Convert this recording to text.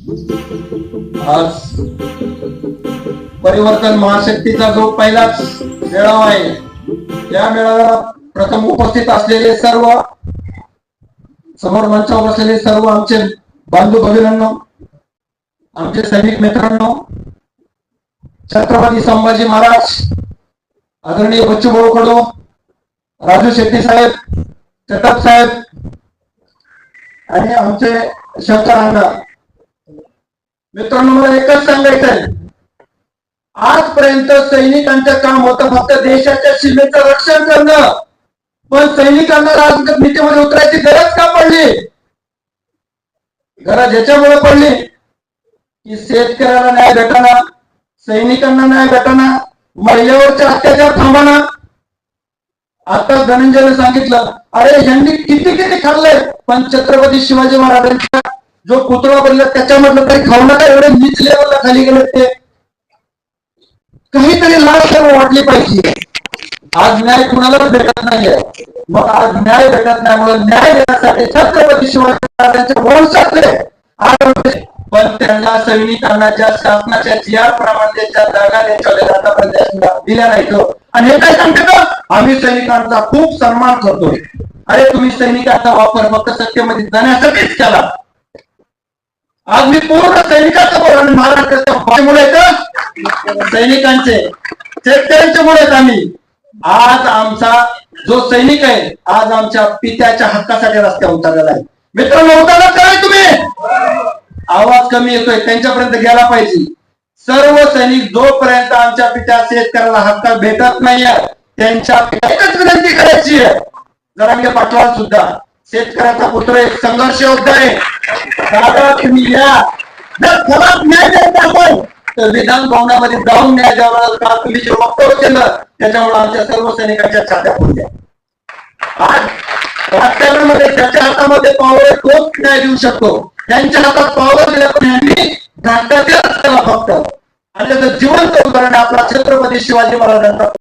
आज परिवर्तन महाशक्तीचा जो पहिलाच मेळावा आहे या मेळाव्याला प्रथम उपस्थित असलेले सर्व समोर मंचावर असलेले सर्व आमचे बांधू भगिनांनो आमचे सैनिक मित्रांनो छत्रपती संभाजी महाराज आदरणीय बच्चूभाऊ कडू राजू शेट्टी साहेब चटप साहेब आणि आमचे शंकर मित्रांनो मला एकच सांगायचं आहे. आजपर्यंत सैनिकांचं काम होतं फक्त देशाच्या सीमेचं रक्षण करणं. पण सैनिकांना राजनीतीमध्ये उतरायची गरज का पडली? गरज याच्यामुळे पडली की शेतकऱ्याला न्याय भेटाना सैनिकांना न्याय भेटाना महिलेवरचे अत्याचार थांबाना आता धनंजयने सांगितलं अरे यांनी किती किती खाल्लंय? पण छत्रपती शिवाजी महाराजांच्या जो पुतळा बनला त्याच्यामधलं काही खाऊ नका एवढे नीच लेवलला खाली गेले ते. काहीतरी लाज वाटली पाहिजे. आज न्याय कुणालाच भेटत नाहीये. मग आज न्याय भेटत नाही म्हणून न्याय देण्यासाठी छत्रपती शिवाजी वंशातले आज पण त्यांना सैनिकांना ज्या शासनाच्या जिआर प्रमाणे ज्या जागा त्यांच्या आतापर्यंत दिल्या नाहीत. आणि हे काय सांगते का? आम्ही सैनिकांचा खूप सन्मान करतोय. अरे तुम्ही सैनिकांचा वापर फक्त सत्तेमध्ये जाण्यासाठीच केला. आज मी पूर्ण सैनिकाचा बोल महाराष्ट्राच्या भाषेमुळे सैनिकांचे. शेतकऱ्यांच्या मुळे आम्ही. आज आमचा जो सैनिक आहे आज आमच्या पित्याच्या हक्कासाठी रस्त्यावर उतरलेला आहे. मित्रांनो उतरला काय तुम्ही? आवाज कमी येतोय. त्यांच्यापर्यंत गेला पाहिजे. सर्व सैनिक जोपर्यंत आमच्या पित्या शेतकऱ्याला हक्क भेटत नाहीये त्यांच्या एकच विनंती करायची आहे. जरांगे पाटलाल सुद्धा. शेतकऱ्याचा पुत्र एक संघर्ष योद्धा आहे. दादा तुम्ही या. जर खराब न्याय द्यायचा असेल तर विधान भवनामध्ये जाऊन न्याय द्यावा का तुम्ही जे वक्तव्य केलं त्याच्यामुळे आमच्या सर्व सैनिकांच्या छात्या फुटल्या आज राजकारणामध्ये त्याच्या हातामध्ये पावर तोच न्याय देऊ शकतो. त्यांच्या हातात पावर दिल्या पण यांनी घाटाचे असताना फक्त. आणि त्याचं जिवंत उदाहरण आपला छत्रपती शिवाजी महाराजांचा